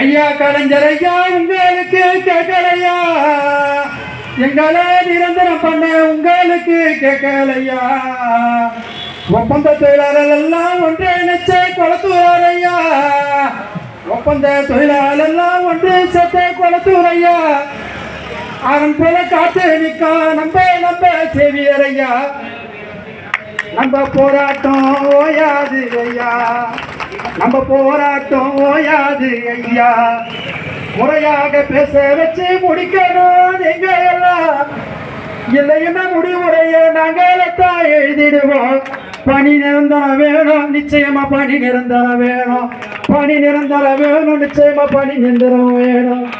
ஐயா கலைஞர் ஐயா உங்களுக்கு கேட்கலையா எங்களை நிரந்தரம் பண்ண உங்களுக்கு கேட்கலையா ஒப்பந்த தொழிலாளர் எல்லாம் ஒன்று நிச்சய கொளத்தூர் ஐயா ஒப்பந்த தொழிலாளர் எல்லாம் ஒன்று சேர்த்த கொளத்தூர் ஐயா அவன் போல காத்து நிக்கா நம்ப நம்ப செவியர் ஐயா நம்ம போராட்டம் ஓயாது ஐயா நம்ம போராட்டம் ஓயாது ஐயா. முறையாக பேச வச்சு முடிக்கணும் நீங்க எல்லாம் இல்லைன்னா முடிவுடைய நாங்களத்தான் எழுதிடுவோம். பணி நிரந்தரம் வேணும் நிச்சயமா பணி நிரந்தரம் வேணும். பணி நிரந்தரம் வேணும் நிச்சயமா பணி நிரந்தரம் வேணும்.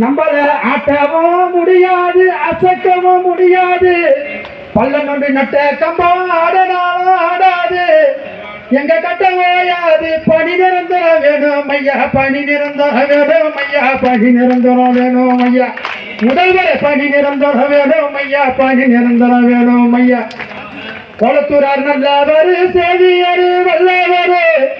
நம்மள ஆட்டவும் முடியாது அசக்கவும் முடியாது. பள்ளம் கொண்டு நட்ட கம்பம் ஆடனாலும் எங்க கட்ட ஓயாது பணி நிரந்தரம் வேணும் ஐயா. பணி நிரந்தரம் வேணும் ஐயா. பணி நிரந்தரம் வேணும் ஐயா. முதல்வரை பணி நிரந்தரம் வேணும் ஐயா. பணி நிரந்தரம் வேணும் ஐயா. கொளத்தூரார் நல்லவர் செவியர் வல்லவர்.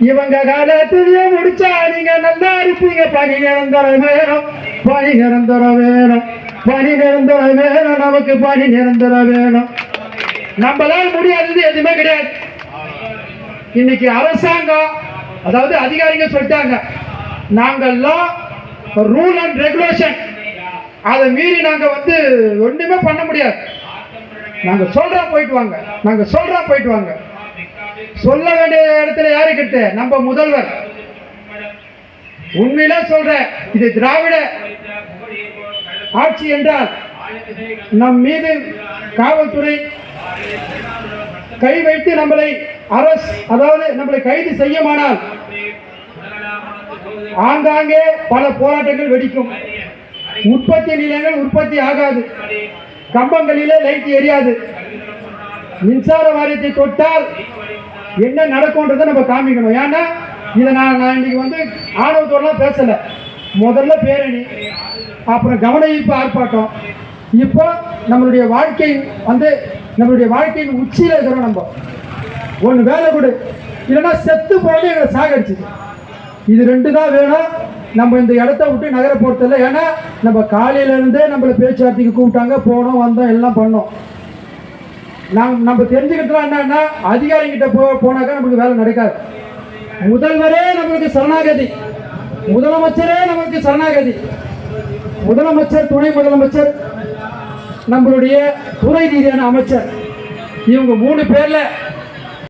இவங்க காலத்திலேயே முடிச்சா நீங்க நல்லா இருப்பீங்க. பணி நிரந்தரம் வேணும். பணி நிரந்தரம் வேணும். பணி நிரந்தரம் வேணும். நமக்கு பணி நிரந்தரம் வேணும். நம்மளால் முடியாதது எதுவுமே கிடையாது. இன்னைக்கு அரசாங்கம் அதாவது அதிகாரிங்க சொல்லிட்டாங்க நாங்கெல்லாம் ரூல் அண்ட் ரெகுலேஷன் அதை மீறி நாங்க வந்து ஒண்ணுமே பண்ண முடியாது. நாங்க சொல்றா போயிட்டு வாங்க. நாங்க சொல்றா போயிட்டு வாங்க. சொல்ல வேண்டிய இடத்துல யாரு கிட்ட நம்ம முதல்வர். உண்மையில சொல்றேன் இது திராவிட ஆட்சி என்றால் நம் மீது காவல்துறை கை வைத்து நம்மளை அரசு அதாவது நம்மளை கைது செய்யுமானால் ஆங்காங்கே பல போராட்டங்கள் வெடிக்கும். உற்பத்தி நிலையங்கள் உற்பத்தி ஆகாது. கம்பங்களிலே லைட் எரியாது. மின்சார வாரியத்தை தொட்டால் என்ன நடக்கும்ன்றதை நம்ம காமிக்கணும் ஏன்னா இதை நான் நான் இன்னைக்கு வந்து ஆணவத்தோடலாம் பேசலை. முதல்ல பேரணி அப்புறம் கவன ஈர்ப்பு ஆர்ப்பாட்டம். இப்போ நம்மளுடைய வாழ்க்கை வந்து நம்மளுடைய வாழ்க்கையின் உச்சியில் இருக்கிறோம் நம்ம. ஒன்று வேலை கொடு. இல்லைன்னா செத்து போட்டு எங்களை சாகடிச்சு. இது ரெண்டு தான் வேணும். நம்ம இந்த இடத்த விட்டு நகர போகிறதில்ல ஏன்னா நம்ம காலையிலேருந்தே நம்மளை பேச்சுவார்த்தைக்கு கூப்பிட்டாங்க போனோம் வந்தோம் எல்லாம் பண்ணோம். நாம் நம்ம தெரிஞ்சுக்கிட்டோம் என்னன்னா அதிகாரிகிட்ட போ போனாக்கா நம்மளுக்கு வேலை நடக்காது. முதல்வரே நம்மளுக்கு சரணாகதி. முதலமைச்சரே நம்மளுக்கு சரணாகதி. முதலமைச்சர் துணை முதலமைச்சர் நம்மளுடைய துறை ரீதியான அமைச்சர். இவங்க மூணு பேரில்